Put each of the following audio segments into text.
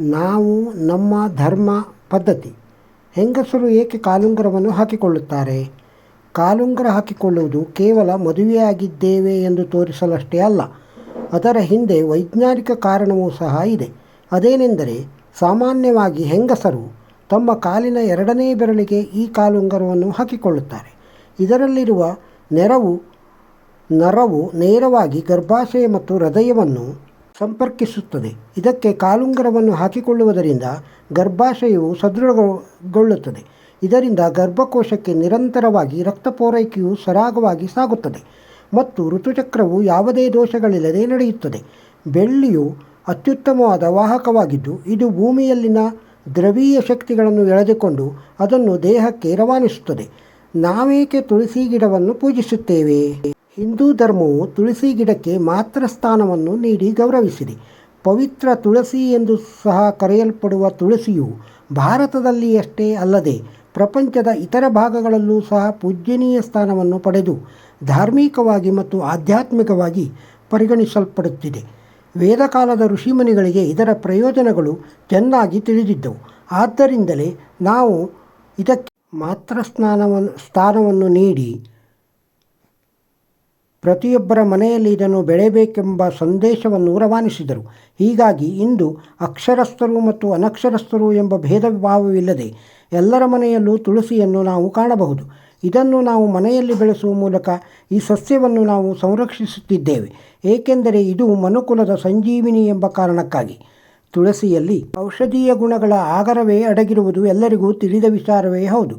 ನಾವು ನಮ್ಮ ಧರ್ಮ ಪದ್ಧತಿ. ಹೆಂಗಸರು ಏಕೆ ಕಾಲುಂಗುರವನ್ನು ಹಾಕಿಕೊಳ್ಳುತ್ತಾರೆ? ಕಾಲುಂಗರ ಹಾಕಿಕೊಳ್ಳುವುದು ಕೇವಲ ಮದುವೆಯಾಗಿದ್ದೇವೆ ಎಂದು ತೋರಿಸಲಷ್ಟೇ ಅಲ್ಲ, ಅದರ ಹಿಂದೆ ವೈಜ್ಞಾನಿಕ ಕಾರಣವೂ ಸಹ ಇದೆ. ಅದೇನೆಂದರೆ, ಸಾಮಾನ್ಯವಾಗಿ ಹೆಂಗಸರು ತಮ್ಮ ಕಾಲಿನ ಎರಡನೇ ಬೆರಳಿಗೆ ಈ ಕಾಲುಂಗರವನ್ನು ಹಾಕಿಕೊಳ್ಳುತ್ತಾರೆ. ಇದರಲ್ಲಿರುವ ನೆರವು, ನರವು ನೇರವಾಗಿ ಗರ್ಭಾಶಯ ಮತ್ತು ಹೃದಯವನ್ನು ಸಂಪರ್ಕಿಸುತ್ತದೆ. ಇದಕ್ಕೆ ಕಾಲುಂಗರವನ್ನು ಹಾಕಿಕೊಳ್ಳುವುದರಿಂದ ಗರ್ಭಾಶಯವು ಸದೃಢಗೊಳ್ಳುತ್ತದೆ. ಇದರಿಂದ ಗರ್ಭಕೋಶಕ್ಕೆ ನಿರಂತರವಾಗಿ ರಕ್ತ ಪೂರೈಕೆಯು ಸರಾಗವಾಗಿ ಸಾಗುತ್ತದೆ ಮತ್ತು ಋತುಚಕ್ರವು ಯಾವುದೇ ದೋಷಗಳಿಲ್ಲದೆ ನಡೆಯುತ್ತದೆ. ಬೆಳ್ಳಿಯು ಅತ್ಯುತ್ತಮವಾದ ವಾಹಕವಾಗಿದ್ದು, ಇದು ಭೂಮಿಯಲ್ಲಿನ ದ್ರವೀಯ ಶಕ್ತಿಗಳನ್ನು ಎಳೆದುಕೊಂಡು ಅದನ್ನು ದೇಹಕ್ಕೆ ರವಾನಿಸುತ್ತದೆ. ನಾವೇಕೆ ತುಳಸಿ ಗಿಡವನ್ನು ಪೂಜಿಸುತ್ತೇವೆ? ಹಿಂದೂ ಧರ್ಮವು ತುಳಸಿ ಗಿಡಕ್ಕೆ ಮಾತ್ರ ಸ್ಥಾನವನ್ನು ನೀಡಿ ಗೌರವಿಸಿದೆ. ಪವಿತ್ರ ತುಳಸಿ ಎಂದು ಸಹ ಕರೆಯಲ್ಪಡುವ ತುಳಸಿಯು ಭಾರತದಲ್ಲಿಯಷ್ಟೇ ಅಲ್ಲದೆ ಪ್ರಪಂಚದ ಇತರ ಭಾಗಗಳಲ್ಲೂ ಸಹ ಪೂಜ್ಯನೀಯ ಸ್ಥಾನವನ್ನು ಪಡೆದು ಧಾರ್ಮಿಕವಾಗಿ ಮತ್ತು ಆಧ್ಯಾತ್ಮಿಕವಾಗಿ ಪರಿಗಣಿಸಲ್ಪಡುತ್ತಿದೆ. ವೇದಕಾಲದ ಋಷಿಮುನಿಗಳಿಗೆ ಇದರ ಪ್ರಯೋಜನಗಳು ಚೆನ್ನಾಗಿ ತಿಳಿದಿದ್ದವು. ಆದ್ದರಿಂದಲೇ ನಾವು ಇದಕ್ಕೆ ಮಾತ್ರ ಸ್ನಾನವನ್ನು ಸ್ಥಾನವನ್ನು ನೀಡಿ ಪ್ರತಿಯೊಬ್ಬರ ಮನೆಯಲ್ಲಿ ಇದನ್ನು ಬೆಳೆಯಬೇಕೆಂಬ ಸಂದೇಶವನ್ನು ರವಾನಿಸಿದರು. ಹೀಗಾಗಿ ಇಂದು ಅಕ್ಷರಸ್ಥರು ಮತ್ತು ಅನಕ್ಷರಸ್ಥರು ಎಂಬ ಭೇದ ಭಾವವಿಲ್ಲದೆ ಎಲ್ಲರ ಮನೆಯಲ್ಲೂ ತುಳಸಿಯನ್ನು ನಾವು ಕಾಣಬಹುದು. ಇದನ್ನು ನಾವು ಮನೆಯಲ್ಲಿ ಬೆಳೆಸುವ ಮೂಲಕ ಈ ಸಸ್ಯವನ್ನು ನಾವು ಸಂರಕ್ಷಿಸುತ್ತಿದ್ದೇವೆ. ಏಕೆಂದರೆ ಇದು ಮನುಕುಲದ ಸಂಜೀವಿನಿ ಎಂಬ ಕಾರಣಕ್ಕಾಗಿ. ತುಳಸಿಯಲ್ಲಿ ಔಷಧೀಯ ಗುಣಗಳ ಆಗರವೇ ಅಡಗಿರುವುದು ಎಲ್ಲರಿಗೂ ತಿಳಿದ ವಿಚಾರವೇ ಹೌದು.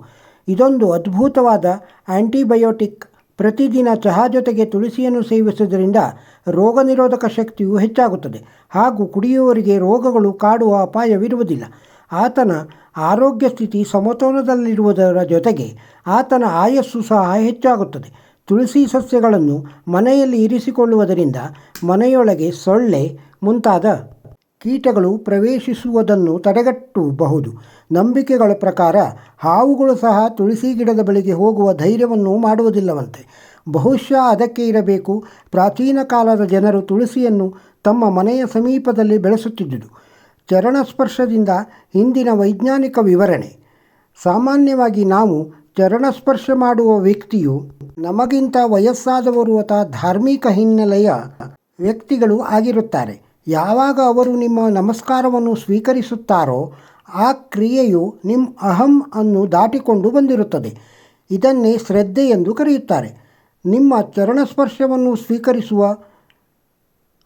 ಇದೊಂದು ಅದ್ಭುತವಾದ ಆ್ಯಂಟಿಬಯೋಟಿಕ್ ಪ್ರತಿದಿನ ಚಹಾ ಜೊತೆಗೆ ತುಳಸಿಯನ್ನು ಸೇವಿಸುವುದರಿಂದ ರೋಗ ನಿರೋಧಕ ಶಕ್ತಿಯು ಹೆಚ್ಚಾಗುತ್ತದೆ ಹಾಗೂ ಕುಡಿಯುವವರಿಗೆ ರೋಗಗಳು ಕಾಡುವ ಅಪಾಯವಿರುವುದಿಲ್ಲ. ಆತನ ಆರೋಗ್ಯ ಸ್ಥಿತಿ ಸಮತೋಲನದಲ್ಲಿರುವುದರ ಜೊತೆಗೆ ಆತನ ಆಯಸ್ಸು ಸಹ ಹೆಚ್ಚಾಗುತ್ತದೆ. ತುಳಸಿ ಸಸ್ಯಗಳನ್ನು ಮನೆಯಲ್ಲಿ ಇರಿಸಿಕೊಳ್ಳುವುದರಿಂದ ಮನೆಯೊಳಗೆ ಸೊಳ್ಳೆ ಮುಂತಾದ ಕೀಟಗಳು ಪ್ರವೇಶಿಸುವುದನ್ನು ತಡೆಗಟ್ಟಬಹುದು. ನಂಬಿಕೆಗಳ ಪ್ರಕಾರ ಹಾವುಗಳು ಸಹ ತುಳಸಿ ಗಿಡದ ಬಳಿಗೆ ಹೋಗುವ ಧೈರ್ಯವನ್ನು ಮಾಡುವುದಿಲ್ಲವಂತೆ. ಬಹುಶಃ ಅದಕ್ಕೆ ಇರಬೇಕು. ಪ್ರಾಚೀನ ಕಾಲದ ಜನರು ತುಳಸಿಯನ್ನು ತಮ್ಮ ಮನೆಯ ಸಮೀಪದಲ್ಲಿ ಬೆಳೆಸುತ್ತಿದ್ದುದು. ಚರಣಸ್ಪರ್ಶದಿಂದ ಹಿಂದಿನ ವೈಜ್ಞಾನಿಕ ವಿವರಣೆ. ಸಾಮಾನ್ಯವಾಗಿ ನಾವು ಚರಣಸ್ಪರ್ಶ ಮಾಡುವ ವ್ಯಕ್ತಿಯು ನಮಗಿಂತ ವಯಸ್ಸಾದವರು ಅಥವಾ ಧಾರ್ಮಿಕ ಹಿನ್ನೆಲೆಯ ವ್ಯಕ್ತಿಗಳು ಆಗಿರುತ್ತಾರೆ. ಯಾವಾಗ ಅವರು ನಿಮ್ಮ ನಮಸ್ಕಾರವನ್ನು ಸ್ವೀಕರಿಸುತ್ತಾರೋ ಆ ಕ್ರಿಯೆಯು ನಿಮ್ಮ ಅಹಂ ಅನ್ನು ದಾಟಿಕೊಂಡು ಬಂದಿರುತ್ತದೆ. ಇದನ್ನೇ ಶ್ರದ್ಧೆ ಎಂದು ಕರೆಯುತ್ತಾರೆ. ನಿಮ್ಮ ಚರಣಸ್ಪರ್ಶವನ್ನು ಸ್ವೀಕರಿಸುವ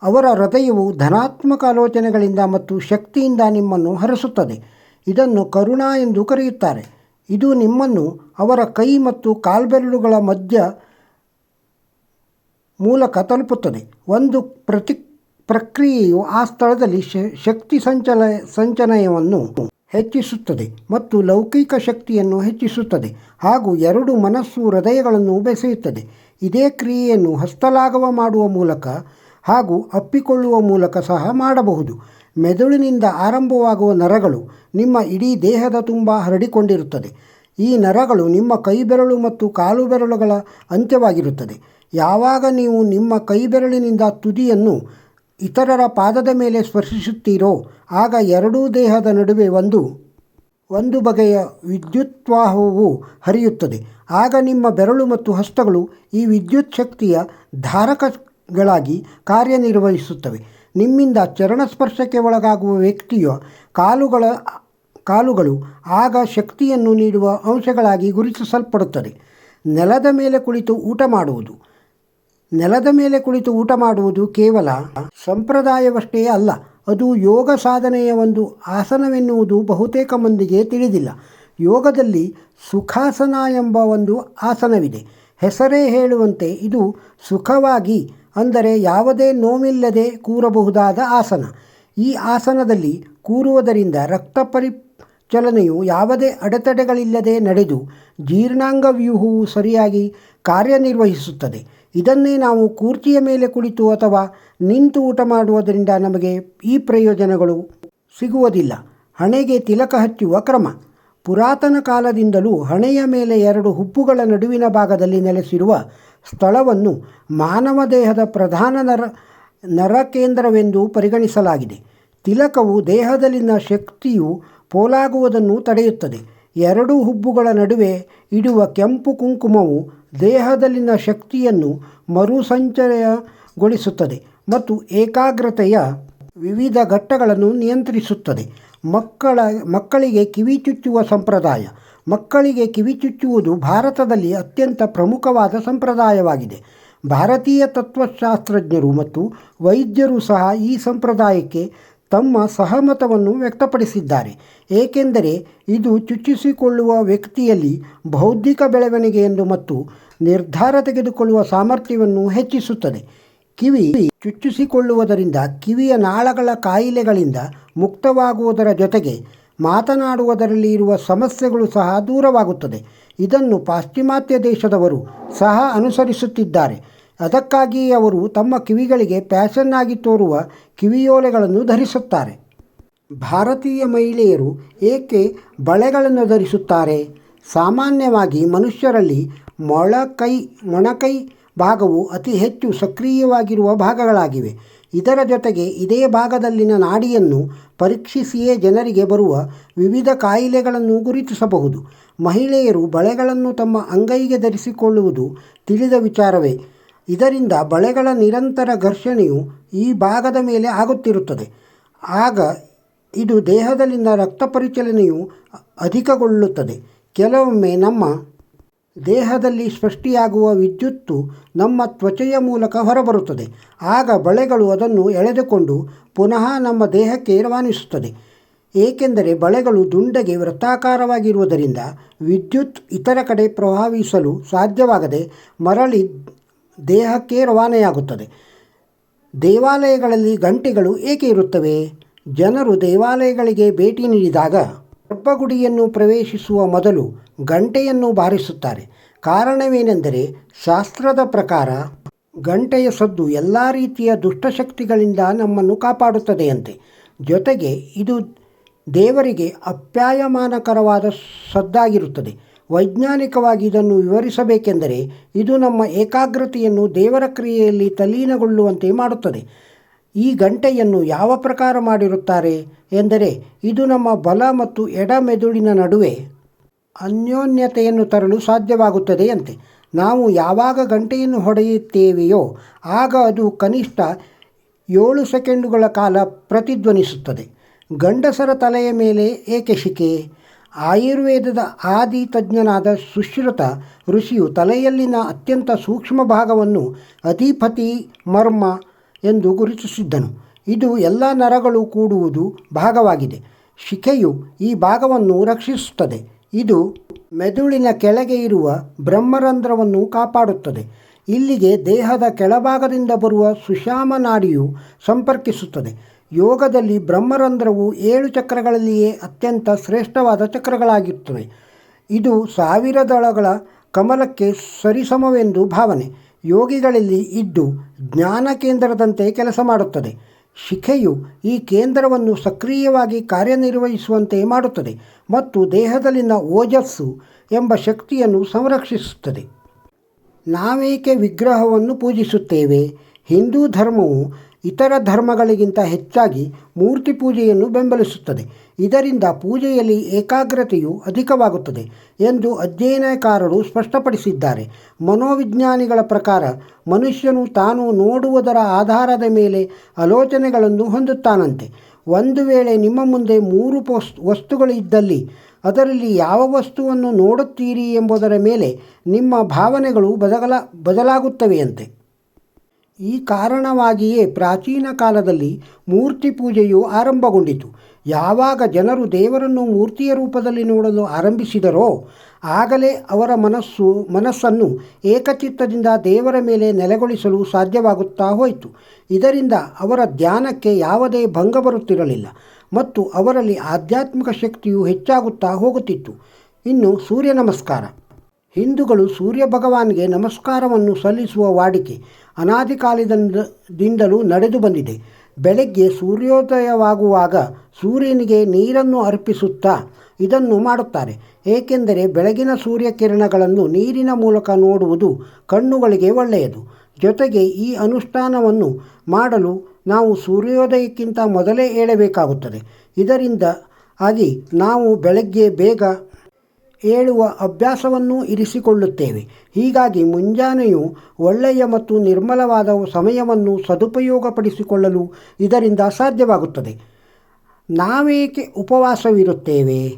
ಅವರ ಹೃದಯವು ಧನಾತ್ಮಕ ಆಲೋಚನೆಗಳಿಂದ ಮತ್ತು ಶಕ್ತಿಯಿಂದ ನಿಮ್ಮನ್ನು ಹರಸುತ್ತದೆ. ಇದನ್ನು ಕರುಣಾ ಎಂದು ಕರೆಯುತ್ತಾರೆ. ಇದು ನಿಮ್ಮನ್ನು ಅವರ ಕೈ ಮತ್ತು ಕಾಲ್ಬೆರಳುಗಳ ಮಧ್ಯ ಮೂಲಕ ತಲುಪುತ್ತದೆ. ಒಂದು ಪ್ರತಿ ಪ್ರಕ್ರಿಯೆಯು ಆ ಸ್ಥಳದಲ್ಲಿ ಶಕ್ತಿ ಸಂಚಲ ಸಂಚನಯವನ್ನು ಹೆಚ್ಚಿಸುತ್ತದೆ ಮತ್ತು ಲೌಕಿಕ ಶಕ್ತಿಯನ್ನು ಹೆಚ್ಚಿಸುತ್ತದೆ ಹಾಗೂ ಎರಡು ಮನಸ್ಸು ಹೃದಯಗಳನ್ನು ಬೆಸೆಯುತ್ತದೆ. ಇದೇ ಕ್ರಿಯೆಯನ್ನು ಹಸ್ತಲಾಘವ ಮಾಡುವ ಮೂಲಕ ಹಾಗೂ ಅಪ್ಪಿಕೊಳ್ಳುವ ಮೂಲಕ ಸಹ ಮಾಡಬಹುದು. ಮೆದುಳಿನಿಂದ ಆರಂಭವಾಗುವ ನರಗಳು ನಿಮ್ಮ ಇಡೀ ದೇಹದ ತುಂಬ ಹರಡಿಕೊಂಡಿರುತ್ತದೆ. ಈ ನರಗಳು ನಿಮ್ಮ ಕೈಬೆರಳು ಮತ್ತು ಕಾಲು ಬೆರಳುಗಳ ಅಂತ್ಯವಾಗಿರುತ್ತದೆ. ಯಾವಾಗ ನೀವು ನಿಮ್ಮ ಕೈಬೆರಳಿನಿಂದ ತುದಿಯನ್ನು ಇತರರ ಪಾದದ ಮೇಲೆ ಸ್ಪರ್ಶಿಸುತ್ತೀರೋ, ಆಗ ಎರಡೂ ದೇಹದ ನಡುವೆ ಒಂದು ಒಂದು ಬಗೆಯ ವಿದ್ಯುತ್ವಾಹವು ಹರಿಯುತ್ತದೆ. ಆಗ ನಿಮ್ಮ ಬೆರಳು ಮತ್ತು ಹಸ್ತಗಳು ಈ ವಿದ್ಯುತ್ ಶಕ್ತಿಯ ಧಾರಕಗಳಾಗಿ ಕಾರ್ಯನಿರ್ವಹಿಸುತ್ತವೆ. ನಿಮ್ಮಿಂದ ಚರಣಸ್ಪರ್ಶಕ್ಕೆ ಒಳಗಾಗುವ ವ್ಯಕ್ತಿಯ ಕಾಲುಗಳ, ಕಾಲುಗಳು ಆಗ ಶಕ್ತಿಯನ್ನು ನೀಡುವ ಅಂಶಗಳಾಗಿ ಗುರುತಿಸಲ್ಪಡುತ್ತದೆ. ನೆಲದ ಮೇಲೆ ಕುಳಿತು ಊಟ ಮಾಡುವುದು. ನೆಲದ ಮೇಲೆ ಕುಳಿತು ಊಟ ಮಾಡುವುದು ಕೇವಲ ಸಂಪ್ರದಾಯವಷ್ಟೇ ಅಲ್ಲ, ಅದು ಯೋಗ ಸಾಧನೆಯ ಒಂದು ಆಸನವೆನ್ನುವುದು ಬಹುತೇಕ ಮಂದಿಗೆ ತಿಳಿದಿಲ್ಲ. ಯೋಗದಲ್ಲಿ ಸುಖಾಸನ ಎಂಬ ಒಂದು ಆಸನವಿದೆ. ಹೆಸರೇ ಹೇಳುವಂತೆ ಇದು ಸುಖವಾಗಿ, ಅಂದರೆ ಯಾವುದೇ ನೋವಿಲ್ಲದೆ ಕೂರಬಹುದಾದ ಆಸನ. ಈ ಆಸನದಲ್ಲಿ ಕೂರುವುದರಿಂದ ರಕ್ತ ಪರಿಚಲನೆಯು ಯಾವುದೇ ಅಡೆತಡೆಗಳಿಲ್ಲದೆ ನಡೆದು ಜೀರ್ಣಾಂಗ ವ್ಯೂಹವು ಸರಿಯಾಗಿ ಕಾರ್ಯನಿರ್ವಹಿಸುತ್ತದೆ. ಇದನ್ನೇ ನಾವು ಕೂರ್ಚಿಯ ಮೇಲೆ ಕುಳಿತು ಅಥವಾ ನಿಂತು ಊಟ ಮಾಡುವುದರಿಂದ ನಮಗೆ ಈ ಪ್ರಯೋಜನಗಳು ಸಿಗುವುದಿಲ್ಲ. ಹಣೆಗೆ ತಿಲಕ ಹಚ್ಚುವ ಕ್ರಮ. ಪುರಾತನ ಕಾಲದಿಂದಲೂ ಹಣೆಯ ಮೇಲೆ ಎರಡು ಹುಬ್ಬುಗಳ ನಡುವಿನ ಭಾಗದಲ್ಲಿ ನೆಲೆಸಿರುವ ಸ್ಥಳವನ್ನು ಮಾನವ ದೇಹದ ಪ್ರಧಾನ ನರ, ನರಕೇಂದ್ರವೆಂದು ಪರಿಗಣಿಸಲಾಗಿದೆ. ತಿಲಕವು ದೇಹದಲ್ಲಿನ ಶಕ್ತಿಯು ಪೋಲಾಗುವುದನ್ನು ತಡೆಯುತ್ತದೆ. ಎರಡೂ ಹುಬ್ಬುಗಳ ನಡುವೆ ಇಡುವ ಕೆಂಪು ಕುಂಕುಮವು ದೇಹದಲ್ಲಿನ ಶಕ್ತಿಯನ್ನು ಮರುಸಂಚಯಗೊಳಿಸುತ್ತದೆ ಮತ್ತು ಏಕಾಗ್ರತೆಯ ವಿವಿಧ ಘಟ್ಟಗಳನ್ನು ನಿಯಂತ್ರಿಸುತ್ತದೆ. ಮಕ್ಕಳ, ಮಕ್ಕಳಿಗೆ ಕಿವಿ ಚುಚ್ಚುವ ಸಂಪ್ರದಾಯ. ಮಕ್ಕಳಿಗೆ ಕಿವಿ ಚುಚ್ಚುವುದು ಭಾರತದಲ್ಲಿ ಅತ್ಯಂತ ಪ್ರಮುಖವಾದ ಸಂಪ್ರದಾಯವಾಗಿದೆ. ಭಾರತೀಯ ತತ್ವಶಾಸ್ತ್ರಜ್ಞರು ಮತ್ತು ವೈದ್ಯರು ಸಹ ಈ ಸಂಪ್ರದಾಯಕ್ಕೆ ತಮ್ಮ ಸಹಮತವನ್ನು ವ್ಯಕ್ತಪಡಿಸಿದ್ದಾರೆ. ಏಕೆಂದರೆ ಇದು ಚುಚ್ಚಿಸಿಕೊಳ್ಳುವ ವ್ಯಕ್ತಿಯಲ್ಲಿ ಬೌದ್ಧಿಕ ಬೆಳವಣಿಗೆಯನ್ನು ಮತ್ತು ನಿರ್ಧಾರ ತೆಗೆದುಕೊಳ್ಳುವ ಸಾಮರ್ಥ್ಯವನ್ನು ಹೆಚ್ಚಿಸುತ್ತದೆ. ಕಿವಿ ಚುಚ್ಚಿಸಿಕೊಳ್ಳುವುದರಿಂದ ಕಿವಿಯ ನಾಳಗಳ ಕಾಯಿಲೆಗಳಿಂದ ಮುಕ್ತವಾಗುವುದರ ಜೊತೆಗೆ ಮಾತನಾಡುವುದರಲ್ಲಿ ಇರುವ ಸಮಸ್ಯೆಗಳು ಸಹ ದೂರವಾಗುತ್ತದೆ. ಇದನ್ನು ಪಾಶ್ಚಿಮಾತ್ಯ ದೇಶದವರು ಸಹ ಅನುಸರಿಸುತ್ತಿದ್ದಾರೆ. ಅದಕ್ಕಾಗಿಯೇ ಅವರು ತಮ್ಮ ಕಿವಿಗಳಿಗೆ ಪ್ಯಾಷನ್ ಆಗಿ ತೋರುವ ಕಿವಿಯೋಲೆಗಳನ್ನು ಧರಿಸುತ್ತಾರೆ. ಭಾರತೀಯ ಮಹಿಳೆಯರು ಏಕೆ ಬಳೆಗಳನ್ನು ಧರಿಸುತ್ತಾರೆ? ಸಾಮಾನ್ಯವಾಗಿ ಮನುಷ್ಯರಲ್ಲಿ ಮೊಳಕೈ, ಮೊಣಕೈ ಭಾಗವು ಅತಿ ಹೆಚ್ಚು ಸಕ್ರಿಯವಾಗಿರುವ ಭಾಗಗಳಾಗಿವೆ. ಇದರ ಜೊತೆಗೆ ಇದೇ ಭಾಗದಲ್ಲಿನ ನಾಡಿಯನ್ನು ಪರೀಕ್ಷಿಸಿಯೇ ಜನರಿಗೆ ಬರುವ ವಿವಿಧ ಕಾಯಿಲೆಗಳನ್ನು ಗುರುತಿಸಬಹುದು. ಮಹಿಳೆಯರು ಬಳೆಗಳನ್ನು ತಮ್ಮ ಅಂಗೈಗೆ ಧರಿಸಿಕೊಳ್ಳುವುದು ತಿಳಿದ ವಿಚಾರವೇ. ಇದರಿಂದ ಬಳೆಗಳ ನಿರಂತರ ಘರ್ಷಣೆಯು ಈ ಭಾಗದ ಮೇಲೆ ಆಗುತ್ತಿರುತ್ತದೆ. ಆಗ ಇದು ದೇಹದಲ್ಲಿನ ರಕ್ತ ಪರಿಚಲನೆಯು ಅಧಿಕಗೊಳ್ಳುತ್ತದೆ. ಕೆಲವೊಮ್ಮೆ ನಮ್ಮ ದೇಹದಲ್ಲಿ ಸೃಷ್ಟಿಯಾಗುವ ವಿದ್ಯುತ್ತು ನಮ್ಮ ತ್ವಚೆಯ ಮೂಲಕ ಹೊರಬರುತ್ತದೆ. ಆಗ ಬಳೆಗಳು ಅದನ್ನು ಎಳೆದುಕೊಂಡು ಪುನಃ ನಮ್ಮ ದೇಹಕ್ಕೆ ರವಾನಿಸುತ್ತದೆ. ಏಕೆಂದರೆ ಬಳೆಗಳು ದುಂಡಗೆ ವೃತ್ತಾಕಾರವಾಗಿರುವುದರಿಂದ ವಿದ್ಯುತ್ ಇತರ ಕಡೆ ಪ್ರವಹಿಸಲು ಸಾಧ್ಯವಾಗದೆ ಮರಳಿ ದೇಹಕ್ಕೆ ರವಾನೆಯಾಗುತ್ತದೆ. ದೇವಾಲಯಗಳಲ್ಲಿ ಗಂಟೆಗಳು ಏಕೆ ಇರುತ್ತವೆ? ಜನರು ದೇವಾಲಯಗಳಿಗೆ ಭೇಟಿ ನೀಡಿದಾಗ ಗರ್ಭಗುಡಿಯನ್ನು ಪ್ರವೇಶಿಸುವ ಮೊದಲು ಗಂಟೆಯನ್ನು ಬಾರಿಸುತ್ತಾರೆ. ಕಾರಣವೇನೆಂದರೆ ಶಾಸ್ತ್ರದ ಪ್ರಕಾರ ಗಂಟೆಯ ಸದ್ದು ಎಲ್ಲ ರೀತಿಯ ದುಷ್ಟಶಕ್ತಿಗಳಿಂದ ನಮ್ಮನ್ನು ಕಾಪಾಡುತ್ತದೆಯಂತೆ. ಜೊತೆಗೆ ಇದು ದೇವರಿಗೆ ಅಪ್ಯಾಯಮಾನಕರವಾದ ಸದ್ದಾಗಿರುತ್ತದೆ. ವೈಜ್ಞಾನಿಕವಾಗಿ ಇದನ್ನು ವಿವರಿಸಬೇಕೆಂದರೆ ಇದು ನಮ್ಮ ಏಕಾಗ್ರತೆಯನ್ನು ದೇವರ ಕ್ರಿಯೆಯಲ್ಲಿ ತಲ್ಲೀನಗೊಳ್ಳುವಂತೆ ಮಾಡುತ್ತದೆ. ಈ ಗಂಟೆಯನ್ನು ಯಾವ ಪ್ರಕಾರ ಮಾಡಿರುತ್ತಾರೆ ಎಂದರೆ ಇದು ನಮ್ಮ ಬಲ ಮತ್ತು ಎಡ ಮೆದುಳಿನ ನಡುವೆ ಅನ್ಯೋನ್ಯತೆಯನ್ನು ತರಲು ಸಾಧ್ಯವಾಗುತ್ತದೆಯಂತೆ. ನಾವು ಯಾವಾಗ ಗಂಟೆಯನ್ನು ಹೊಡೆಯುತ್ತೇವೆಯೋ ಆಗ ಅದು ಕನಿಷ್ಠ ಏಳು ಸೆಕೆಂಡುಗಳ ಕಾಲ ಪ್ರತಿಧ್ವನಿಸುತ್ತದೆ. ಗಂಡಸರ ತಲೆಯ ಮೇಲೆ ಏಕೆ ಶಿಕೆ ಆಯುರ್ವೇದದ ಆದಿ ತಜ್ಞನಾದ ಸುಶ್ರುತ ಋಷಿಯು ತಲೆಯಲ್ಲಿನ ಅತ್ಯಂತ ಸೂಕ್ಷ್ಮ ಭಾಗವನ್ನು ಅಧಿಪತಿ ಮರ್ಮ ಎಂದು ಗುರುತಿಸಿದ್ದನು. ಇದು ಎಲ್ಲ ನರಗಳು ಕೂಡುವುದು ಭಾಗವಾಗಿದೆ. ಶಿಖೆಯು ಈ ಭಾಗವನ್ನು ರಕ್ಷಿಸುತ್ತದೆ. ಇದು ಮೆದುಳಿನ ಕೆಳಗೆ ಇರುವ ಬ್ರಹ್ಮರಂಧ್ರವನ್ನು ಕಾಪಾಡುತ್ತದೆ. ಇಲ್ಲಿಗೆ ದೇಹದ ಕೆಳಭಾಗದಿಂದ ಬರುವ ಸುಷಾಮ ನಾಡಿಯು ಸಂಪರ್ಕಿಸುತ್ತದೆ. ಯೋಗದಲ್ಲಿ ಬ್ರಹ್ಮರಂಧ್ರವು ಏಳು ಚಕ್ರಗಳಲ್ಲಿಯೇ ಅತ್ಯಂತ ಶ್ರೇಷ್ಠವಾದ ಚಕ್ರಗಳಾಗಿರುತ್ತವೆ. ಇದು ಸಾವಿರ ದಳಗಳ ಕಮಲಕ್ಕೆ ಸರಿಸಮವೆಂದು ಭಾವನೆ. ಯೋಗಿಗಳಲ್ಲಿ ಇದ್ದು ಜ್ಞಾನ ಕೇಂದ್ರದಂತೆ ಕೆಲಸ ಮಾಡುತ್ತದೆ. ಶಿಖೆಯು ಈ ಕೇಂದ್ರವನ್ನು ಸಕ್ರಿಯವಾಗಿ ಕಾರ್ಯನಿರ್ವಹಿಸುವಂತೆ ಮಾಡುತ್ತದೆ ಮತ್ತು ದೇಹದಲ್ಲಿನ ಓಜಸ್ಸು ಎಂಬ ಶಕ್ತಿಯನ್ನು ಸಂರಕ್ಷಿಸುತ್ತದೆ. ನಾವೇಕೆ ವಿಗ್ರಹವನ್ನು ಪೂಜಿಸುತ್ತೇವೆ? ಹಿಂದೂ ಧರ್ಮವು ಇತರ ಧರ್ಮಗಳಿಗಿಂತ ಹೆಚ್ಚಾಗಿ ಮೂರ್ತಿ ಪೂಜೆಯನ್ನು ಬೆಂಬಲಿಸುತ್ತದೆ. ಇದರಿಂದ ಪೂಜೆಯಲ್ಲಿ ಏಕಾಗ್ರತೆಯು ಅಧಿಕವಾಗುತ್ತದೆ ಎಂದು ಅಧ್ಯಯನಕಾರರು ಸ್ಪಷ್ಟಪಡಿಸಿದ್ದಾರೆ. ಮನೋವಿಜ್ಞಾನಿಗಳ ಪ್ರಕಾರ ಮನುಷ್ಯನು ತಾನು ನೋಡುವುದರ ಆಧಾರದ ಮೇಲೆ ಆಲೋಚನೆಗಳನ್ನು ಹೊಂದುತ್ತಾನಂತೆ. ಒಂದು ವೇಳೆ ನಿಮ್ಮ ಮುಂದೆ ಮೂರು ಪೋಸ್ ವಸ್ತುಗಳು ಇದ್ದಲ್ಲಿ ಅದರಲ್ಲಿ ಯಾವ ವಸ್ತುವನ್ನು ನೋಡುತ್ತೀರಿ ಎಂಬುದರ ಮೇಲೆ ನಿಮ್ಮ ಭಾವನೆಗಳು ಬದಲ ಬದಲಾಗುತ್ತವೆಯಂತೆ. ಈ ಕಾರಣವಾಗಿಯೇ ಪ್ರಾಚೀನ ಕಾಲದಲ್ಲಿ ಮೂರ್ತಿ ಪೂಜೆಯು ಆರಂಭಗೊಂಡಿತು. ಯಾವಾಗ ಜನರು ದೇವರನ್ನು ಮೂರ್ತಿಯ ರೂಪದಲ್ಲಿ ನೋಡಲು ಆರಂಭಿಸಿದರೋ, ಆಗಲೇ ಅವರ ಮನಸ್ಸು, ಮನಸ್ಸನ್ನು ಏಕಚಿತ್ತದಿಂದ ದೇವರ ಮೇಲೆ ನೆಲೆಗೊಳಿಸಲು ಸಾಧ್ಯವಾಗುತ್ತಾ ಹೋಯಿತು. ಇದರಿಂದ ಅವರ ಧ್ಯಾನಕ್ಕೆ ಯಾವುದೇ ಭಂಗ ಬರುತ್ತಿರಲಿಲ್ಲ ಮತ್ತು ಅವರಲ್ಲಿ ಆಧ್ಯಾತ್ಮಿಕ ಶಕ್ತಿಯು ಹೆಚ್ಚಾಗುತ್ತಾ ಹೋಗುತ್ತಿತ್ತು. ಇನ್ನು ಸೂರ್ಯ ನಮಸ್ಕಾರ. ಹಿಂದೂಗಳು ಸೂರ್ಯ ಭಗವಾನ್ಗೆ ನಮಸ್ಕಾರವನ್ನು ಸಲ್ಲಿಸುವ ವಾಡಿಕೆ ಅನಾದಿ ಕಾಲದಿಂದ ದಿಂದಲೂ ನಡೆದು ಬಂದಿದೆ. ಬೆಳಗ್ಗೆ ಸೂರ್ಯೋದಯವಾಗುವಾಗ ಸೂರ್ಯನಿಗೆ ನೀರನ್ನು ಅರ್ಪಿಸುತ್ತಾ ಇದನ್ನು ಮಾಡುತ್ತಾರೆ. ಏಕೆಂದರೆ ಬೆಳಗಿನ ಸೂರ್ಯಕಿರಣಗಳನ್ನು ನೀರಿನ ಮೂಲಕ ನೋಡುವುದು ಕಣ್ಣುಗಳಿಗೆ ಒಳ್ಳೆಯದು. ಜೊತೆಗೆ ಈ ಅನುಷ್ಠಾನವನ್ನು ಮಾಡಲು ನಾವು ಸೂರ್ಯೋದಯಕ್ಕಿಂತ ಮೊದಲೇ ಏಳಬೇಕಾಗುತ್ತದೆ. ಇದರಿಂದ ಆಗಿ ನಾವು ಬೆಳಗ್ಗೆ ಬೇಗ ಏಳುವ ಅಭ್ಯಾಸವನ್ನು ಇರಿಸಿಕೊಳ್ಳುತ್ತೇವೆ. ಹೀಗಾಗಿ ಮುಂಜಾನೆಯು ಒಳ್ಳೆಯ ಮತ್ತು ನಿರ್ಮಲವಾದ ಸಮಯವನ್ನು ಸದುಪಯೋಗಪಡಿಸಿಕೊಳ್ಳಲು ಇದರಿಂದ ಸಾಧ್ಯವಾಗುತ್ತದೆ. ನಾವೇಕೆ ಉಪವಾಸವಿರುತ್ತೇವೆ?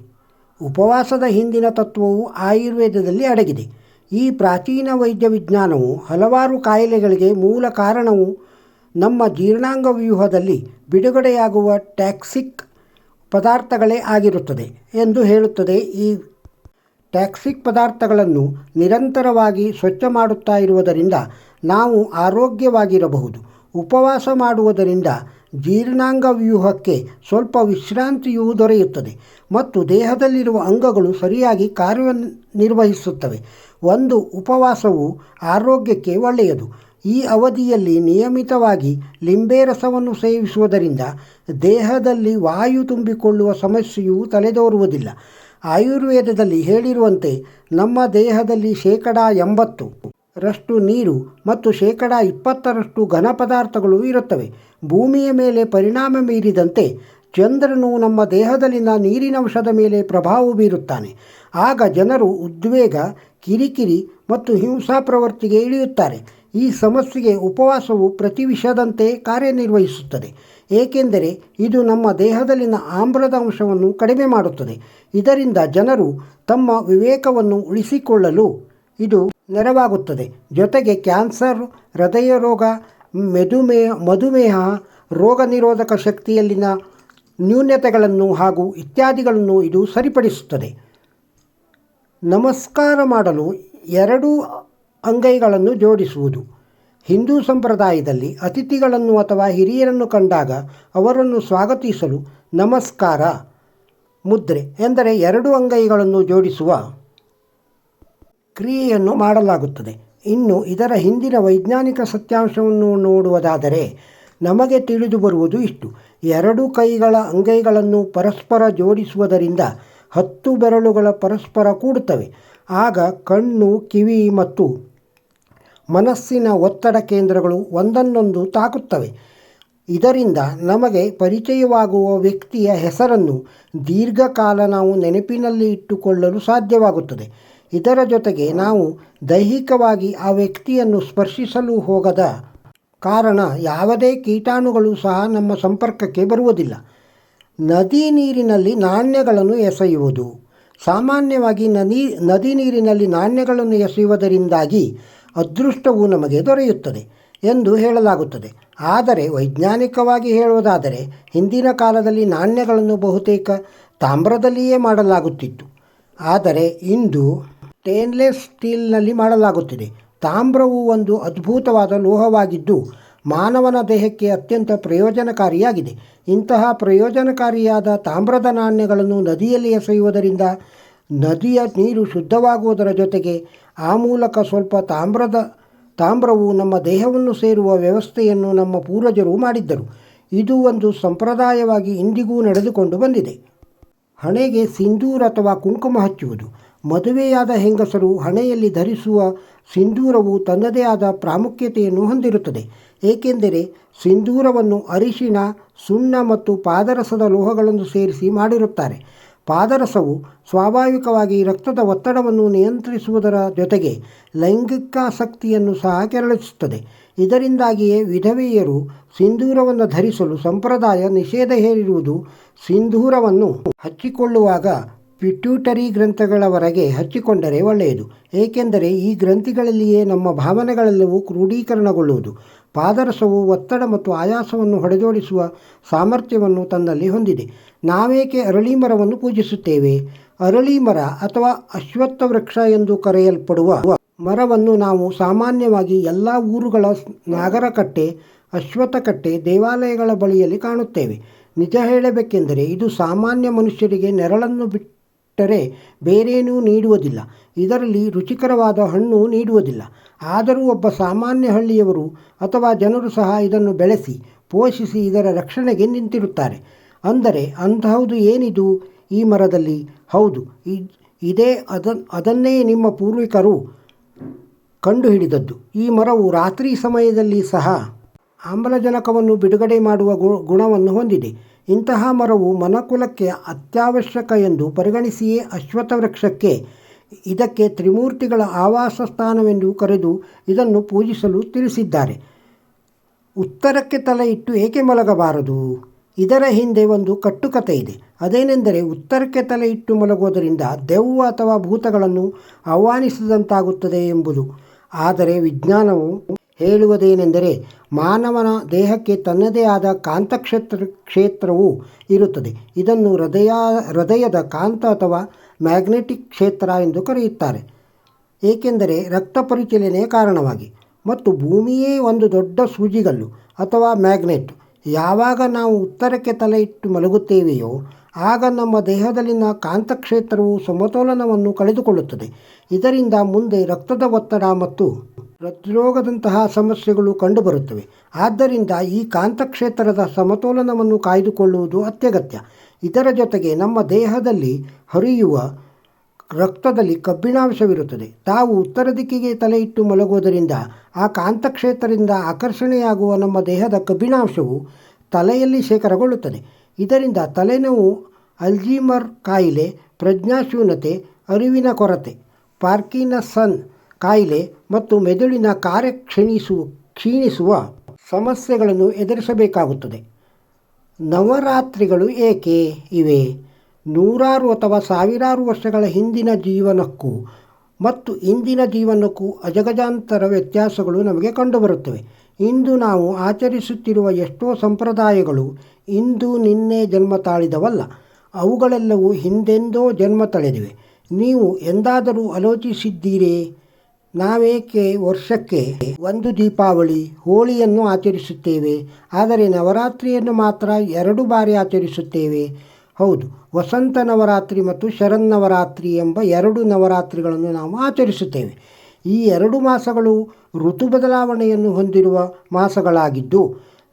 ಉಪವಾಸದ ಹಿಂದಿನ ತತ್ವವು ಆಯುರ್ವೇದದಲ್ಲಿ ಅಡಗಿದೆ. ಈ ಪ್ರಾಚೀನ ವೈದ್ಯ ವಿಜ್ಞಾನವು ಹಲವಾರು ಕಾಯಿಲೆಗಳಿಗೆ ಮೂಲ ಕಾರಣವು ನಮ್ಮ ಜೀರ್ಣಾಂಗ ವ್ಯೂಹದಲ್ಲಿ ಬಿಡುಗಡೆಯಾಗುವ ಟ್ಯಾಕ್ಸಿಕ್ ಪದಾರ್ಥಗಳೇ ಆಗಿರುತ್ತದೆ ಎಂದು ಹೇಳುತ್ತದೆ ಈ ಟ್ಯಾಕ್ಸಿಕ್ ಪದಾರ್ಥಗಳನ್ನು ನಿರಂತರವಾಗಿ ಸ್ವಚ್ಛ ಮಾಡುತ್ತಾ ಇರುವುದರಿಂದ ನಾವು ಆರೋಗ್ಯವಾಗಿರಬಹುದು. ಉಪವಾಸ ಮಾಡುವುದರಿಂದ ಜೀರ್ಣಾಂಗ ವ್ಯೂಹಕ್ಕೆ ಸ್ವಲ್ಪ ವಿಶ್ರಾಂತಿಯೂ ದೊರೆಯುತ್ತದೆ ಮತ್ತು ದೇಹದಲ್ಲಿರುವ ಅಂಗಗಳು ಸರಿಯಾಗಿ ಕಾರ್ಯನಿರ್ವಹಿಸುತ್ತವೆ. ಒಂದು ಉಪವಾಸವು ಆರೋಗ್ಯಕ್ಕೆ ಒಳ್ಳೆಯದು. ಈ ಅವಧಿಯಲ್ಲಿ ನಿಯಮಿತವಾಗಿ ಲಿಂಬೆ ರಸವನ್ನು ಸೇವಿಸುವುದರಿಂದ ದೇಹದಲ್ಲಿ ವಾಯು ತುಂಬಿಕೊಳ್ಳುವ ಸಮಸ್ಯೆಯು ತಲೆದೋರುವುದಿಲ್ಲ. ಆಯುರ್ವೇದದಲ್ಲಿ ಹೇಳಿರುವಂತೆ, ನಮ್ಮ ದೇಹದಲ್ಲಿ ಶೇಕಡ ಎಂಬತ್ತು ರಷ್ಟು ನೀರು ಮತ್ತು ಶೇಕಡ ಇಪ್ಪತ್ತರಷ್ಟು ಘನ ಪದಾರ್ಥಗಳು ಇರುತ್ತವೆ. ಭೂಮಿಯ ಮೇಲೆ ಪರಿಣಾಮ ಬೀರಿದಂತೆ ಚಂದ್ರನು ನಮ್ಮ ದೇಹದಲ್ಲಿನ ನೀರಿನಂಶದ ಮೇಲೆ ಪ್ರಭಾವ ಬೀರುತ್ತಾನೆ. ಆಗ ಜನರು ಉದ್ವೇಗ, ಕಿರಿಕಿರಿ ಮತ್ತು ಹಿಂಸಾ ಪ್ರವೃತ್ತಿಗೆ ಇಳಿಯುತ್ತಾರೆ. ಈ ಸಮಸ್ಯೆಗೆ ಉಪವಾಸವು ಪ್ರತಿ ವಿಷದಂತೆ ಕಾರ್ಯನಿರ್ವಹಿಸುತ್ತದೆ. ಏಕೆಂದರೆ ಇದು ನಮ್ಮ ದೇಹದಲ್ಲಿನ ಆಮ್ಲದ ಅಂಶವನ್ನು ಕಡಿಮೆ ಮಾಡುತ್ತದೆ. ಇದರಿಂದ ಜನರು ತಮ್ಮ ವಿವೇಕವನ್ನು ಉಳಿಸಿಕೊಳ್ಳಲು ಇದು ನೆರವಾಗುತ್ತದೆ. ಜೊತೆಗೆ ಕ್ಯಾನ್ಸರ್ ಹೃದಯ ರೋಗ ಮೆದುಮೇಹ ಮಧುಮೇಹ ರೋಗ ನಿರೋಧಕ ಶಕ್ತಿಯಲ್ಲಿನ ನ್ಯೂನತೆಗಳನ್ನು ಹಾಗೂ ಇತ್ಯಾದಿಗಳನ್ನು ಇದು ಸರಿಪಡಿಸುತ್ತದೆ. ನಮಸ್ಕಾರ ಮಾಡಲು ಎರಡೂ ಅಂಗೈಗಳನ್ನು ಜೋಡಿಸುವುದು. ಹಿಂದೂ ಸಂಪ್ರದಾಯದಲ್ಲಿ ಅತಿಥಿಗಳನ್ನು ಅಥವಾ ಹಿರಿಯರನ್ನು ಕಂಡಾಗ ಅವರನ್ನು ಸ್ವಾಗತಿಸಲು ನಮಸ್ಕಾರ, ಮುದ್ರೆ ಎಂದರೆ ಎರಡು ಅಂಗೈಗಳನ್ನು ಜೋಡಿಸುವ ಕ್ರಿಯೆಯನ್ನು ಮಾಡಲಾಗುತ್ತದೆ. ಇನ್ನು ಇದರ ಹಿಂದಿನ ವೈಜ್ಞಾನಿಕ ಸತ್ಯಾಂಶವನ್ನು ನೋಡುವುದಾದರೆ ನಮಗೆ ತಿಳಿದು ಬರುವುದು ಇಷ್ಟು. ಎರಡು ಕೈಗಳ ಅಂಗೈಗಳನ್ನು ಪರಸ್ಪರ ಜೋಡಿಸುವುದರಿಂದ ಹತ್ತು ಬೆರಳುಗಳ ಪರಸ್ಪರ ಕೂಡುತ್ತವೆ. ಆಗ ಕಣ್ಣು, ಕಿವಿ ಮತ್ತು ಮನಸ್ಸಿನ ಒತ್ತಡ ಕೇಂದ್ರಗಳು ಒಂದನ್ನೊಂದು ತಾಕುತ್ತವೆ. ಇದರಿಂದ ನಮಗೆ ಪರಿಚಯವಾಗುವ ವ್ಯಕ್ತಿಯ ಹೆಸರನ್ನು ದೀರ್ಘಕಾಲ ನಾವು ನೆನಪಿನಲ್ಲಿ ಇಟ್ಟುಕೊಳ್ಳಲು ಸಾಧ್ಯವಾಗುತ್ತದೆ. ಇದರ ಜೊತೆಗೆ ನಾವು ದೈಹಿಕವಾಗಿ ಆ ವ್ಯಕ್ತಿಯನ್ನು ಸ್ಪರ್ಶಿಸಲು ಹೋಗದ ಕಾರಣ ಯಾವುದೇ ಕೀಟಾಣುಗಳು ಸಹ ನಮ್ಮ ಸಂಪರ್ಕಕ್ಕೆ ಬರುವುದಿಲ್ಲ. ನದಿ ನೀರಿನಲ್ಲಿ ನಾಣ್ಯಗಳನ್ನು ಎಸೆಯುವುದು. ಸಾಮಾನ್ಯವಾಗಿ ನದಿ ನದಿ ನೀರಿನಲ್ಲಿ ನಾಣ್ಯಗಳನ್ನು ಎಸೆಯುವುದರಿಂದಾಗಿ ಅದೃಷ್ಟವು ನಮಗೆ ದೊರೆಯುತ್ತದೆ ಎಂದು ಹೇಳಲಾಗುತ್ತದೆ. ಆದರೆ ವೈಜ್ಞಾನಿಕವಾಗಿ ಹೇಳುವುದಾದರೆ ಹಿಂದಿನ ಕಾಲದಲ್ಲಿ ನಾಣ್ಯಗಳನ್ನು ಬಹುತೇಕ ತಾಮ್ರದಲ್ಲಿಯೇ ಮಾಡಲಾಗುತ್ತಿತ್ತು. ಆದರೆ ಇಂದು ಸ್ಟೇನ್ಲೆಸ್ ಸ್ಟೀಲ್ನಲ್ಲಿ ಮಾಡಲಾಗುತ್ತಿದೆ. ತಾಮ್ರವು ಒಂದು ಅದ್ಭುತವಾದ ಲೋಹವಾಗಿದ್ದು ಮಾನವನ ದೇಹಕ್ಕೆ ಅತ್ಯಂತ ಪ್ರಯೋಜನಕಾರಿಯಾಗಿದೆ. ಇಂತಹ ಪ್ರಯೋಜನಕಾರಿಯಾದ ತಾಮ್ರದ ನಾಣ್ಯಗಳನ್ನು ನದಿಯಲ್ಲಿ ಎಸೆಯುವುದರಿಂದ ನದಿಯ ನೀರು ಶುದ್ಧವಾಗುವುದರ ಜೊತೆಗೆ ಆ ಮೂಲಕ ಸ್ವಲ್ಪ ತಾಮ್ರದ, ತಾಮ್ರವು ನಮ್ಮ ದೇಹವನ್ನು ಸೇರುವ ವ್ಯವಸ್ಥೆಯನ್ನು ನಮ್ಮ ಪೂರ್ವಜರು ಮಾಡಿದ್ದರು. ಇದು ಒಂದು ಸಂಪ್ರದಾಯವಾಗಿ ಇಂದಿಗೂ ನಡೆದುಕೊಂಡು ಬಂದಿದೆ. ಹಣೆಗೆ ಸಿಂಧೂರ ಅಥವಾ ಕುಂಕುಮ ಹಚ್ಚುವುದು. ಮದುವೆಯಾದ ಹೆಂಗಸರು ಹಣೆಯಲ್ಲಿ ಧರಿಸುವ ಸಿಂಧೂರವು ತನ್ನದೇ ಆದ ಪ್ರಾಮುಖ್ಯತೆಯನ್ನು ಹೊಂದಿರುತ್ತದೆ. ಏಕೆಂದರೆ ಸಿಂಧೂರವನ್ನು ಅರಿಶಿಣ, ಸುಣ್ಣ ಮತ್ತು ಪಾದರಸದ ಲೋಹಗಳನ್ನು ಸೇರಿಸಿ ಮಾಡಿರುತ್ತಾರೆ. ಪಾದರಸವು ಸ್ವಾಭಾವಿಕವಾಗಿ ರಕ್ತದ ಒತ್ತಡವನ್ನು ನಿಯಂತ್ರಿಸುವುದರ ಜೊತೆಗೆ ಲೈಂಗಿಕಾಸಕ್ತಿಯನ್ನು ಸಹ ಕೆರಳಿಸುತ್ತದೆ. ಇದರಿಂದಾಗಿಯೇ ವಿಧವೆಯರು ಸಿಂಧೂರವನ್ನು ಧರಿಸಲು ಸಂಪ್ರದಾಯ ನಿಷೇಧ ಹೇರಿರುವುದು ಸಿಂಧೂರವನ್ನು ಹಚ್ಚಿಕೊಳ್ಳುವಾಗ ಪಿಟ್ಯೂಟರಿ ಗ್ರಂಥಗಳವರೆಗೆ ಹಚ್ಚಿಕೊಂಡರೆ ಒಳ್ಳೆಯದು. ಏಕೆಂದರೆ ಈ ಗ್ರಂಥಿಗಳಲ್ಲಿಯೇ ನಮ್ಮ ಭಾವನೆಗಳೆಲ್ಲವೂ ಕ್ರೋಢೀಕರಣಗೊಳ್ಳುವುದು ಪಾದರಸವು ಒತ್ತಡ ಮತ್ತು ಆಯಾಸವನ್ನು ಹೊಡೆದೋಡಿಸುವ ಸಾಮರ್ಥ್ಯವನ್ನು ತನ್ನಲ್ಲಿ ಹೊಂದಿದೆ. ನಾವೇಕೆ ಅರಳಿ ಮರವನ್ನು ಪೂಜಿಸುತ್ತೇವೆ? ಅರಳಿ ಮರ ಅಥವಾ ಅಶ್ವತ್ಥ ವೃಕ್ಷ ಎಂದು ಕರೆಯಲ್ಪಡುವ ಮರವನ್ನು ನಾವು ಸಾಮಾನ್ಯವಾಗಿ ಎಲ್ಲ ಊರುಗಳ ನಾಗರಕಟ್ಟೆ, ಅಶ್ವತ್ಥಕಟ್ಟೆ ದೇವಾಲಯಗಳ ಬಳಿಯಲ್ಲಿ ಕಾಣುತ್ತೇವೆ. ನಿಜ ಹೇಳಬೇಕೆಂದರೆ ಇದು ಸಾಮಾನ್ಯ ಮನುಷ್ಯರಿಗೆ ನೆರಳನ್ನು ಬಿಟ್ಟರೆ ಬೇರೇನೂ ನೀಡುವುದಿಲ್ಲ. ಇದರಲ್ಲಿ ರುಚಿಕರವಾದ ಹಣ್ಣು ನೀಡುವುದಿಲ್ಲ. ಆದರೂ ಒಬ್ಬ ಸಾಮಾನ್ಯ ಹಳ್ಳಿಯವರು ಅಥವಾ ಜನರು ಸಹ ಇದನ್ನು ಬೆಳೆಸಿ, ಪೋಷಿಸಿ ಇದರ ರಕ್ಷಣೆಗೆ ನಿಂತಿರುತ್ತಾರೆ. ಅಂದರೆ ಅಂತಹದ್ದು ಏನಿದು? ಈ ಮರದಲ್ಲಿ? ಹೌದು, ಇದೇ ಅದ ಅದನ್ನೇ ನಿಮ್ಮ ಪೂರ್ವಿಕರು ಕಂಡುಹಿಡಿದದ್ದು. ಈ ಮರವು ರಾತ್ರಿ ಸಮಯದಲ್ಲಿ ಸಹ ಆಮ್ಲಜನಕವನ್ನು ಬಿಡುಗಡೆ ಮಾಡುವ ಗುಣವನ್ನು ಹೊಂದಿದೆ. ಇಂತಹ ಮರವು ಮನಕುಲಕ್ಕೆ ಅತ್ಯವಶ್ಯಕ ಎಂದು ಪರಿಗಣಿಸಿಯೇ ಅಶ್ವತ್ಥ ವೃಕ್ಷಕ್ಕೆ ಇದಕ್ಕೆ ತ್ರಿಮೂರ್ತಿಗಳ ಆವಾಸ ಸ್ಥಾನವೆಂದು ಕರೆದು ಇದನ್ನು ಪೂಜಿಸಲು ತಿಳಿಸಿದ್ದಾರೆ. ಉತ್ತರಕ್ಕೆ ತಲೆ ಇಟ್ಟು ಏಕೆ ಮಲಗಬಾರದು? ಇದರ ಹಿಂದೆ ಒಂದು ಕಟ್ಟುಕತೆ ಇದೆ. ಅದೇನೆಂದರೆ ಉತ್ತರಕ್ಕೆ ತಲೆ ಇಟ್ಟು ಮಲಗುವುದರಿಂದ ದೆವ್ವ ಅಥವಾ ಭೂತಗಳನ್ನು ಆಹ್ವಾನಿಸಿದಂತಾಗುತ್ತದೆ ಎಂಬುದು. ಆದರೆ ವಿಜ್ಞಾನವು ಹೇಳುವುದೇನೆಂದರೆ ಮಾನವನ ದೇಹಕ್ಕೆ ತನ್ನದೇ ಆದ ಕಾಂತಕ್ಷೇತ್ರ, ಕ್ಷೇತ್ರವು ಇರುತ್ತದೆ. ಇದನ್ನು ಹೃದಯ, ಹೃದಯದ ಕಾಂತ ಅಥವಾ ಮ್ಯಾಗ್ನೆಟಿಕ್ ಕ್ಷೇತ್ರ ಎಂದು ಕರೆಯುತ್ತಾರೆ. ಏಕೆಂದರೆ ರಕ್ತ ಪರಿಚಲನೆಯ ಕಾರಣವಾಗಿ. ಮತ್ತು ಭೂಮಿಯೇ ಒಂದು ದೊಡ್ಡ ಸೂಜಿಗಲ್ಲು ಅಥವಾ ಮ್ಯಾಗ್ನೆಟ್. ಯಾವಾಗ ನಾವು ಉತ್ತರಕ್ಕೆ ತಲೆ ಇಟ್ಟು ಮಲಗುತ್ತೇವೆಯೋ, ಆಗ ನಮ್ಮ ದೇಹದಲ್ಲಿನ ಕಾಂತಕ್ಷೇತ್ರವು ಸಮತೋಲನವನ್ನು ಕಳೆದುಕೊಳ್ಳುತ್ತದೆ. ಇದರಿಂದ ಮುಂದೆ ರಕ್ತದ ಒತ್ತಡ ಮತ್ತು ಹೃದ್ರೋಗದಂತಹ ಸಮಸ್ಯೆಗಳು ಕಂಡುಬರುತ್ತವೆ. ಆದ್ದರಿಂದ ಈ ಕಾಂತಕ್ಷೇತ್ರದ ಸಮತೋಲನವನ್ನು ಕಾಯ್ದುಕೊಳ್ಳುವುದು ಅತ್ಯಗತ್ಯ. ಇದರ ಜೊತೆಗೆ ನಮ್ಮ ದೇಹದಲ್ಲಿ ಹರಿಯುವ ರಕ್ತದಲ್ಲಿ ಕಬ್ಬಿಣಾಂಶವಿರುತ್ತದೆ. ತಾವು ಉತ್ತರ ದಿಕ್ಕಿಗೆ ತಲೆ ಇಟ್ಟು ಮಲಗುವುದರಿಂದ ಆ ಕಾಂತಕ್ಷೇತ್ರದಿಂದ ಆಕರ್ಷಣೆಯಾಗುವ ನಮ್ಮ ದೇಹದ ಕಬ್ಬಿಣಾಂಶವು ತಲೆಯಲ್ಲಿ ಶೇಖರಗೊಳ್ಳುತ್ತದೆ. ಇದರಿಂದ ತಲೆನೋವು, ಅಲ್ಜೀಮರ್ ಕಾಯಿಲೆ, ಪ್ರಜ್ಞಾಶೂನ್ಯತೆ, ಅರಿವಿನ ಕೊರತೆ, ಪಾರ್ಕಿನಸನ್ ಕಾಯಿಲೆ ಮತ್ತು ಮೆದುಳಿನ ಕಾರ್ಯ ಕ್ಷೀಣಿಸು ಕ್ಷೀಣಿಸುವ ಸಮಸ್ಯೆಗಳನ್ನು ಎದುರಿಸಬೇಕಾಗುತ್ತದೆ. ನವರಾತ್ರಿಗಳು ಏಕೆ ಇವೆ? ನೂರಾರು ಅಥವಾ ಸಾವಿರಾರು ವರ್ಷಗಳ ಹಿಂದಿನ ಜೀವನಕ್ಕೂ ಮತ್ತು ಇಂದಿನ ಜೀವನಕ್ಕೂ ಅಜಗಜಾಂತರ ವ್ಯತ್ಯಾಸಗಳು ನಮಗೆ ಕಂಡುಬರುತ್ತವೆ. ಇಂದು ನಾವು ಆಚರಿಸುತ್ತಿರುವ ಎಷ್ಟೋ ಸಂಪ್ರದಾಯಗಳು ಇಂದು ನಿನ್ನೆ ಜನ್ಮ ತಾಳಿದವಲ್ಲ, ಅವುಗಳೆಲ್ಲವೂ ಹಿಂದೆಂದೋ ಜನ್ಮ ತಳೆದಿವೆ. ನೀವು ಎಂದಾದರೂ ಆಲೋಚಿಸಿದ್ದೀರೇ? ನಾವೇಕೆ ವರ್ಷಕ್ಕೆ ಒಂದು ದೀಪಾವಳಿ ಹೋಳಿಯನ್ನು ಆಚರಿಸುತ್ತೇವೆ, ಆದರೆ ನವರಾತ್ರಿಯನ್ನು ಮಾತ್ರ ಎರಡು ಬಾರಿ ಆಚರಿಸುತ್ತೇವೆ? ಹೌದು, ವಸಂತ ನವರಾತ್ರಿ ಮತ್ತು ಶರನ್ನವರಾತ್ರಿ ಎಂಬ ಎರಡು ನವರಾತ್ರಿಗಳನ್ನು ನಾವು ಆಚರಿಸುತ್ತೇವೆ. ಈ ಎರಡು ಮಾಸಗಳು ಋತು ಬದಲಾವಣೆಯನ್ನು ಹೊಂದಿರುವ ಮಾಸಗಳಾಗಿದ್ದು,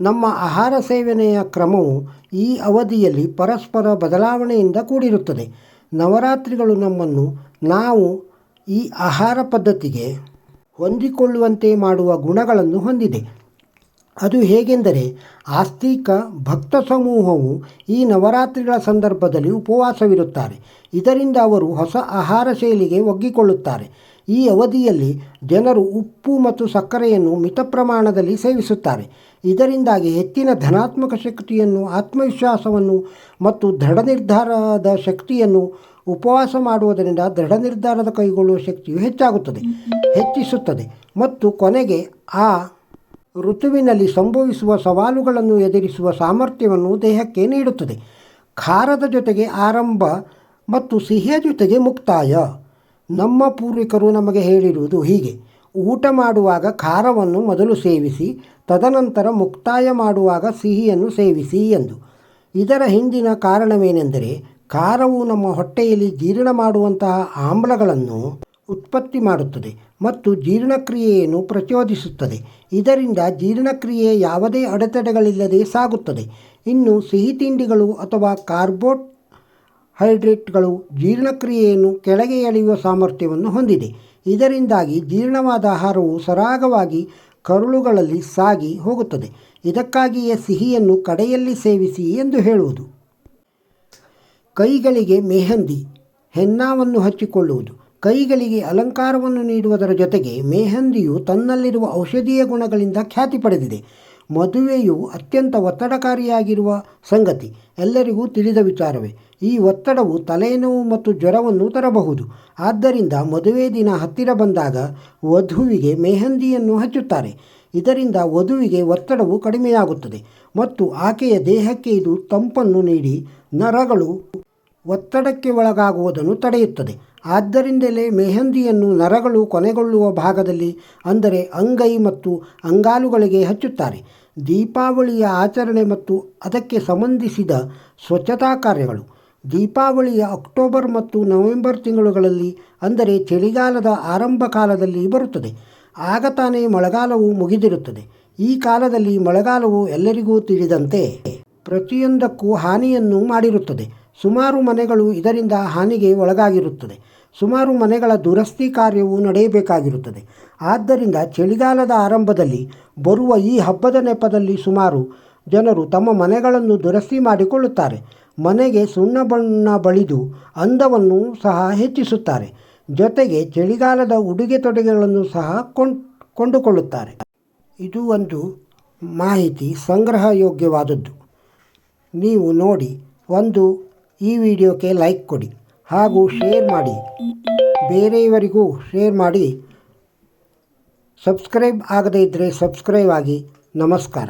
ನಮ್ಮ ಆಹಾರ ಸೇವನೆಯ ಕ್ರಮವು ಈ ಅವಧಿಯಲ್ಲಿ ಪರಸ್ಪರ ಬದಲಾವಣೆಯಿಂದ ಕೂಡಿರುತ್ತದೆ. ನವರಾತ್ರಿಗಳು ನಮ್ಮನ್ನು ನಾವು ಈ ಆಹಾರ ಪದ್ಧತಿಗೆ ಹೊಂದಿಕೊಳ್ಳುವಂತೆ ಮಾಡುವ ಗುಣಗಳನ್ನು ಹೊಂದಿದೆ. ಅದು ಹೇಗೆಂದರೆ, ಆಸ್ತಿಕ ಭಕ್ತ ಸಮೂಹವು ಈ ನವರಾತ್ರಿಗಳ ಸಂದರ್ಭದಲ್ಲಿ ಉಪವಾಸವಿರುತ್ತಾರೆ. ಇದರಿಂದ ಅವರು ಹೊಸ ಆಹಾರ ಶೈಲಿಗೆ ಒಗ್ಗಿಕೊಳ್ಳುತ್ತಾರೆ. ಈ ಅವಧಿಯಲ್ಲಿ ಜನರು ಉಪ್ಪು ಮತ್ತು ಸಕ್ಕರೆಯನ್ನು ಮಿತ ಪ್ರಮಾಣದಲ್ಲಿ ಸೇವಿಸುತ್ತಾರೆ. ಇದರಿಂದಾಗಿ ಹೆಚ್ಚಿನ ಧನಾತ್ಮಕ ಶಕ್ತಿಯನ್ನು, ಆತ್ಮವಿಶ್ವಾಸವನ್ನು ಮತ್ತು ದೃಢ ನಿರ್ಧಾರದ ಶಕ್ತಿಯನ್ನು ಉಪವಾಸ ಮಾಡುವುದರಿಂದ ದೃಢ ನಿರ್ಧಾರದ ಕೈಗೊಳ್ಳುವ ಶಕ್ತಿಯು ಹೆಚ್ಚಾಗುತ್ತದೆ, ಹೆಚ್ಚಿಸುತ್ತದೆ ಮತ್ತು ಕೊನೆಗೆ ಆ ಋತುವಿನಲ್ಲಿ ಸಂಭವಿಸುವ ಸವಾಲುಗಳನ್ನು ಎದುರಿಸುವ ಸಾಮರ್ಥ್ಯವನ್ನು ದೇಹಕ್ಕೆ ನೀಡುತ್ತದೆ. ಖಾರದ ಜೊತೆಗೆ ಆರಂಭ ಮತ್ತು ಸಿಹಿಯ ಜೊತೆಗೆ ಮುಕ್ತಾಯ. ನಮ್ಮ ಪೂರ್ವಿಕರು ನಮಗೆ ಹೇಳಿರುವುದು ಹೀಗೆ. ಊಟ ಮಾಡುವಾಗ ಖಾರವನ್ನು ಮೊದಲು ಸೇವಿಸಿ, ತದನಂತರ ಮುಕ್ತಾಯ ಮಾಡುವಾಗ ಸಿಹಿಯನ್ನು ಸೇವಿಸಿ ಎಂದು. ಇದರ ಹಿಂದಿನ ಕಾರಣವೇನೆಂದರೆ ಖಾರವು ನಮ್ಮ ಹೊಟ್ಟೆಯಲ್ಲಿ ಜೀರ್ಣ ಮಾಡುವಂತಹ ಆಮ್ಲಗಳನ್ನು ಉತ್ಪತ್ತಿ ಮಾಡುತ್ತದೆ ಮತ್ತು ಜೀರ್ಣಕ್ರಿಯೆಯನ್ನು ಪ್ರಚೋದಿಸುತ್ತದೆ. ಇದರಿಂದ ಜೀರ್ಣಕ್ರಿಯೆ ಯಾವುದೇ ಅಡೆತಡೆಗಳಿಲ್ಲದೆ ಸಾಗುತ್ತದೆ. ಇನ್ನು ಸಿಹಿ ತಿಂಡಿಗಳು ಅಥವಾ ಕಾರ್ಬೋಟ್ ಹೈಡ್ರೇಟ್ಗಳು ಜೀರ್ಣಕ್ರಿಯೆಯನ್ನು ಕೆಳಗೆ ಎಳೆಯುವ ಸಾಮರ್ಥ್ಯವನ್ನು ಹೊಂದಿದೆ. ಇದರಿಂದಾಗಿ ಜೀರ್ಣವಾದ ಆಹಾರವು ಸರಾಗವಾಗಿ ಕರುಳುಗಳಲ್ಲಿ ಸಾಗಿ ಹೋಗುತ್ತದೆ. ಇದಕ್ಕಾಗಿಯೇ ಸಿಹಿಯನ್ನು ಕಡೆಯಲ್ಲಿ ಸೇವಿಸಿ ಎಂದು ಹೇಳುವುದು. ಕೈಗಳಿಗೆ ಮೆಹಂದಿ ಹೆನ್ನಾವನ್ನು ಹಚ್ಚಿಕೊಳ್ಳುವುದು, ಕೈಗಳಿಗೆ ಅಲಂಕಾರವನ್ನು ನೀಡುವುದರ ಜೊತೆಗೆ ಮೆಹಂದಿಯು ತನ್ನಲ್ಲಿರುವ ಔಷಧೀಯ ಗುಣಗಳಿಂದ ಖ್ಯಾತಿ ಪಡೆದಿದೆ. ಮದುವೆಯು ಅತ್ಯಂತ ಒತ್ತಡಕಾರಿಯಾಗಿರುವ ಸಂಗತಿ. ಎಲ್ಲರಿಗೂ ತಿಳಿದ ವಿಚಾರವೇ. ಈ ಒತ್ತಡವು ತಲೆನೋವು ಮತ್ತು ಜ್ವರವನ್ನು ತರಬಹುದು. ಆದ್ದರಿಂದ ಮದುವೆ ದಿನ ಹತ್ತಿರ ಬಂದಾಗ ವಧುವಿಗೆ ಮೆಹಂದಿಯನ್ನು ಹಚ್ಚುತ್ತಾರೆ. ಇದರಿಂದ ವಧುವಿಗೆ ಒತ್ತಡವು ಕಡಿಮೆಯಾಗುತ್ತದೆ ಮತ್ತು ಆಕೆಯ ದೇಹಕ್ಕೆ ಇದು ತಂಪನ್ನು ನೀಡಿ ನರಗಳು ಒತ್ತಡಕ್ಕೆ ಒಳಗಾಗುವುದನ್ನು ತಡೆಯುತ್ತದೆ. ಆದ್ದರಿಂದಲೇ ಮೆಹಂದಿಯನ್ನು ನರಗಳು ಕೊನೆಗೊಳ್ಳುವ ಭಾಗದಲ್ಲಿ, ಅಂದರೆ ಅಂಗೈ ಮತ್ತು ಅಂಗಾಲುಗಳಿಗೆ ಹಚ್ಚುತ್ತಾರೆ. ದೀಪಾವಳಿಯ ಆಚರಣೆ ಮತ್ತು ಅದಕ್ಕೆ ಸಂಬಂಧಿಸಿದ ಸ್ವಚ್ಛತಾ ಕಾರ್ಯಗಳು. ದೀಪಾವಳಿಯ ಅಕ್ಟೋಬರ್ ಮತ್ತು ನವೆಂಬರ್ ತಿಂಗಳುಗಳಲ್ಲಿ, ಅಂದರೆ ಚಳಿಗಾಲದ ಆರಂಭ ಕಾಲದಲ್ಲಿ ಬರುತ್ತದೆ. ಆಗ ತಾನೇ ಮಳೆಗಾಲವು ಮುಗಿದಿರುತ್ತದೆ. ಈ ಕಾಲದಲ್ಲಿ ಮಳೆಗಾಲವು ಎಲ್ಲರಿಗೂ ತಿಳಿದಂತೆ ಪ್ರತಿಯೊಂದಕ್ಕೂ ಹಾನಿಯನ್ನು ಮಾಡಿರುತ್ತದೆ. ಸುಮಾರು ಮನೆಗಳು ಇದರಿಂದ ಹಾನಿಗೆ ಒಳಗಾಗಿರುತ್ತದೆ. ಸುಮಾರು ಮನೆಗಳ ದುರಸ್ತಿ ಕಾರ್ಯವು ನಡೆಯಬೇಕಾಗಿರುತ್ತದೆ. ಆದ್ದರಿಂದ ಚಳಿಗಾಲದ ಆರಂಭದಲ್ಲಿ ಬರುವ ಈ ಹಬ್ಬದ ನೆಪದಲ್ಲಿ ಸುಮಾರು ಜನರು ತಮ್ಮ ಮನೆಗಳನ್ನು ದುರಸ್ತಿ ಮಾಡಿಕೊಳ್ಳುತ್ತಾರೆ. ಮನೆಗೆ ಸುಣ್ಣ ಬಣ್ಣ ಬಳಿದು ಅಂದವನ್ನು ಸಹ ಹೆಚ್ಚಿಸುತ್ತಾರೆ. ಜೊತೆಗೆ ಚಳಿಗಾಲದ ಉಡುಗೆ ತೊಡುಗೆಗಳನ್ನು ಸಹ ಕೊಂಡ್, ಕೊಂಡುಕೊಳ್ಳುತ್ತಾರೆ. ಇದು ಒಂದು ಮಾಹಿತಿ ಸಂಗ್ರಹ ಯೋಗ್ಯವಾದದ್ದು ನೀವು ನೋಡಿ ಒಂದು ಈ ವಿಡಿಯೋಕ್ಕೆ ಲೈಕ್ ಕೊಡಿ ಹಾಗೂ ಶೇರ್ ಮಾಡಿ. ಬೇರೆಯವರಿಗೂ ಶೇರ್ ಮಾಡಿ. ಸಬ್ಸ್ಕ್ರೈಬ್ ಆಗದೇ ಇದ್ದರೆ ಸಬ್ಸ್ಕ್ರೈಬ್ ಆಗಿ. ನಮಸ್ಕಾರ.